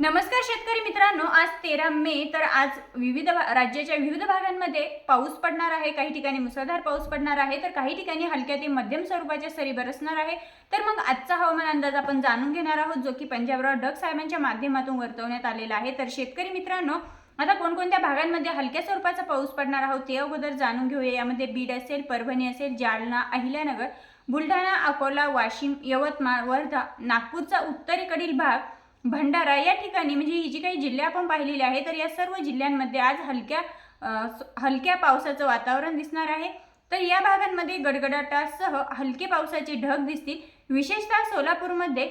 नमस्कार शेतकरी मित्रांनो आज तेरा मे तर आज विविध भा- राज्याच्या विविध भागांमध्ये पाऊस पडणार आहे. काही ठिकाणी मुसळधार पाऊस पडणार आहे. तर काही ठिकाणी हलक्या ते मध्यम स्वरूपाच्या सरी बरसणार आहे. तर मग आजचा हवामान अंदाज आपण जाणून घेणार आहोत जो की पंजाबराव डग साहेबांच्या माध्यमातून वर्तवण्यात आलेला आहे. तर शेतकरी मित्रांनो आता कोणकोणत्या भागांमध्ये हलक्या स्वरूपाचा पाऊस पडणार आहोत ते अगोदर जाणून घेऊया. यामध्ये बीड असेल परभणी असेल जालना अहिल्यानगर बुलढाणा अकोला वाशिम यवतमाळ वर्धा नागपूरचा उत्तरेकडील भाग भंडारा या ठिकाणी म्हणजे ही जी काही जिल्हे आपण पाहिलेली आहे तर या सर्व जिल्ह्यांमध्ये आज हलक्या हलक्या पावसाचं वातावरण दिसणार आहे. तर या भागांमध्ये गडगडाटासह हलके पावसाचे ढग दिसतील. विशेषतः सोलापूरमध्ये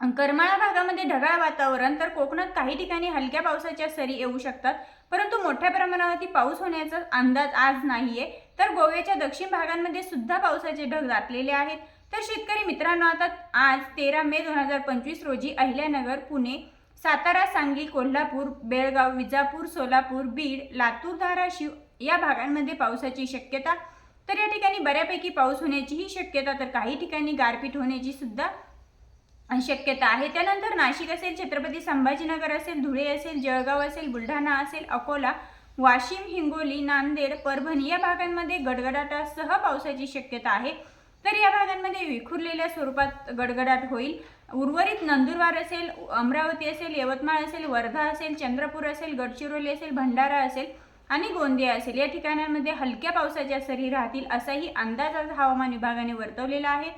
करमाळा भागामध्ये ढगाळ वातावरण तर कोकणात काही ठिकाणी हलक्या पावसाच्या सरी येऊ शकतात. परंतु मोठ्या प्रमाणावरती पाऊस होण्याचा अंदाज आज नाहीये. तर गोव्याच्या दक्षिण भागांमध्ये सुद्धा पावसाचे ढग दाटलेले आहेत. तर शेतकरी मित्रांनो आता आज तेरा मे दोन हजार पंचवीस रोजी अहिल्यानगर पुणे सातारा सांगली कोल्हापूर बेळगाव विजापूर सोलापूर बीड लातूर धाराशिव या भागांमध्ये पावसाची शक्यता. तर या ठिकाणी बऱ्यापैकी पाऊस होण्याचीही शक्यता तर काही ठिकाणी गारपीट होण्याची सुद्धा शक्यता आहे. त्यानंतर नाशिक असेल छत्रपती संभाजीनगर असेल धुळे असेल जळगाव असेल बुलढाणा असेल अकोला वाशिम हिंगोली नांदेड परभणी या भागांमध्ये गडगडाटासह पावसाची शक्यता आहे. तर या भागांमध्ये विखुरलेल्या स्वरूपात गडगडाट होईल. उर्वरित नंदुरबार असेल अमरावती असेल यवतमाळ असेल वर्धा असेल चंद्रपूर असेल गडचिरोली असेल भंडारा असेल आणि गोंदिया असेल. या ठिकाणांमध्ये हलक्या पावसाच्या सरी राहतील असाही अंदाज आज हवामान विभागाने वर्तवलेला आहे.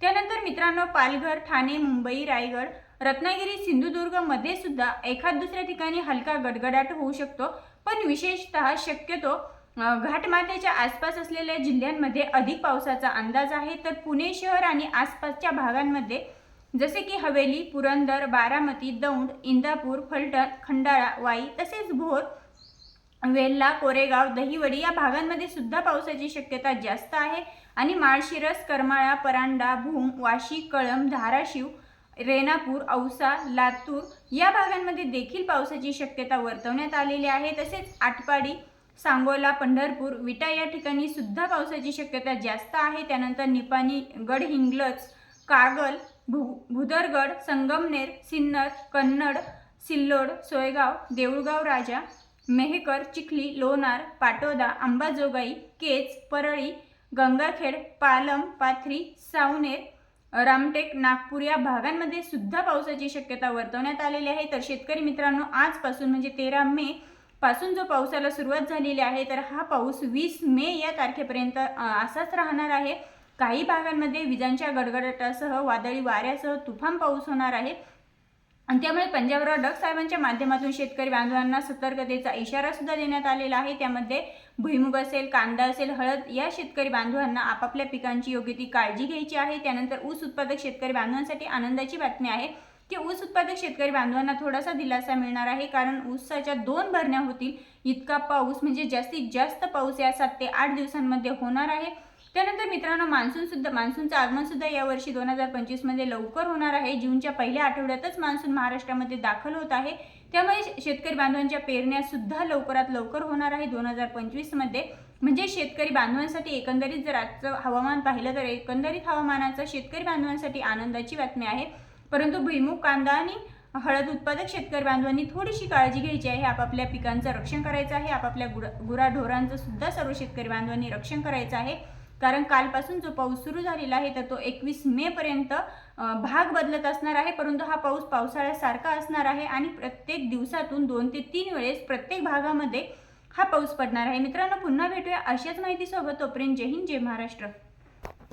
त्यानंतर मित्रांनो पालघर ठाणे मुंबई रायगड रत्नागिरी सिंधुदुर्गमध्ये सुद्धा एखाद दुसऱ्या ठिकाणी हलका गडगडाट होऊ शकतो. पण विशेषतः शक्यतो घाटमाथ्याच्या आसपास असलेल्या जिल्ह्यांमध्ये अधिक पावसाचा अंदाज आहे. तर पुणे शहर आणि आसपासच्या भागांमध्ये जसे की हवेली पुरंदर बारामती दौंड इंदापूर फलटण खंडाळा वाई तसेच भोर वेल्ला कोरेगाव दहिवडी या भागांमध्ये सुद्धा पावसाची शक्यता जास्त आहे. आणि माळशिरस करमाळा परांडा भूम वाशी कळंब धाराशिव रेणापूर औसा लातूर या भागांमध्ये देखील पावसाची शक्यता वर्तवण्यात आलेली आहे. तसेच आटपाडी सांगोला पंढरपूर विटा या ठिकाणी सुद्धा पावसाची शक्यता जास्त आहे. त्यानंतर निपाणी गडहिंग्लज कागल भू भुदरगड संगमनेर सिन्नर कन्नड सिल्लोड सोयगाव देऊळगाव राजा मेहकर चिखली लोणार पाटोदा अंबाजोगाई केच परळी गंगाखेड पालम पाथरी सावनेर रामटेक नागपूर या भागांमध्ये सुद्धा पावसाची शक्यता वर्तवण्यात आलेली आहे. तर शेतकरी मित्रांनो आजपासून म्हणजे तेरा मे पासून जो पावसाला सुरुवात झालेली आहे तर हा पाऊस वीस मे या तारखेपर्यंत असाच राहणार आहे. काही भागांमध्ये विजांच्या गडगडाटासह वादळी वाऱ्यासह तुफान पाऊस होणार आहे. आणि त्यामुळे पंजाबराव डग साहेबांच्या माध्यमातून शेतकरी बांधवांना सतर्कतेचा इशारा सुद्धा देण्यात आलेला आहे. त्यामध्ये भुईमुग असेल कांदा असेल हळद या शेतकरी बांधवांना आपापल्या पिकांची योग्य ती काळजी घ्यायची आहे. त्यानंतर ऊस उत्पादक शेतकरी बांधवांसाठी आनंदाची बातमी आहे. की ऊस उत्पादक शेतकरी बांधवांना थोडासा दिलासा मिळणार आहे. कारण ऊसाच्या दोन भरण्या होतील. इतका पाऊस म्हणजे जास्तीत जास्त पाऊस या सात ते आठ दिवसांमध्ये होणार आहे. त्यानंतर मित्रांनो मान्सून सुद्धा मान्सूनचं आगमन सुद्धा यावर्षी दोन हजार पंचवीसमध्ये लवकर होणार आहे. जूनच्या पहिल्या आठवड्यातच मान्सून महाराष्ट्रामध्ये दाखल होत आहे. त्यामुळे शे- शेतकरी बांधवांच्या पेरण्या सुद्धा लवकरात लवकर होणार आहे दोन हजार पंचवीसमध्ये. म्हणजे शेतकरी बांधवांसाठी एकंदरीत जर आजचं हवामान पाहिलं तर एकंदरीत हवामानाचं शेतकरी बांधवांसाठी आनंदाची बातमी आहे. परंतु भुईमुग कांदा आणि हळद उत्पादक शेतकरी बांधवांनी थोडीशी काळजी घ्यायची आहे. आपापल्या पिकांचं रक्षण करायचं आहे. आपापल्या गुरा गुराढोरांचं सुद्धा सर्व शेतकरी बांधवांनी रक्षण करायचं आहे. कारण कालपासून जो पाऊस सुरू झालेला आहे तर तो एकवीस मे पर्यंत भाग बदलत असणार आहे. परंतु हा पाऊस पावसाळ्यासारखा असणार आहे आणि प्रत्येक दिवसातून दोन ते तीन वेळेस प्रत्येक भागामध्ये हा पाऊस पडणार आहे. मित्रांनो पुन्हा भेटूया अशाच माहितीसोबत. तोपर्यंत जय हिंद जय महाराष्ट्र.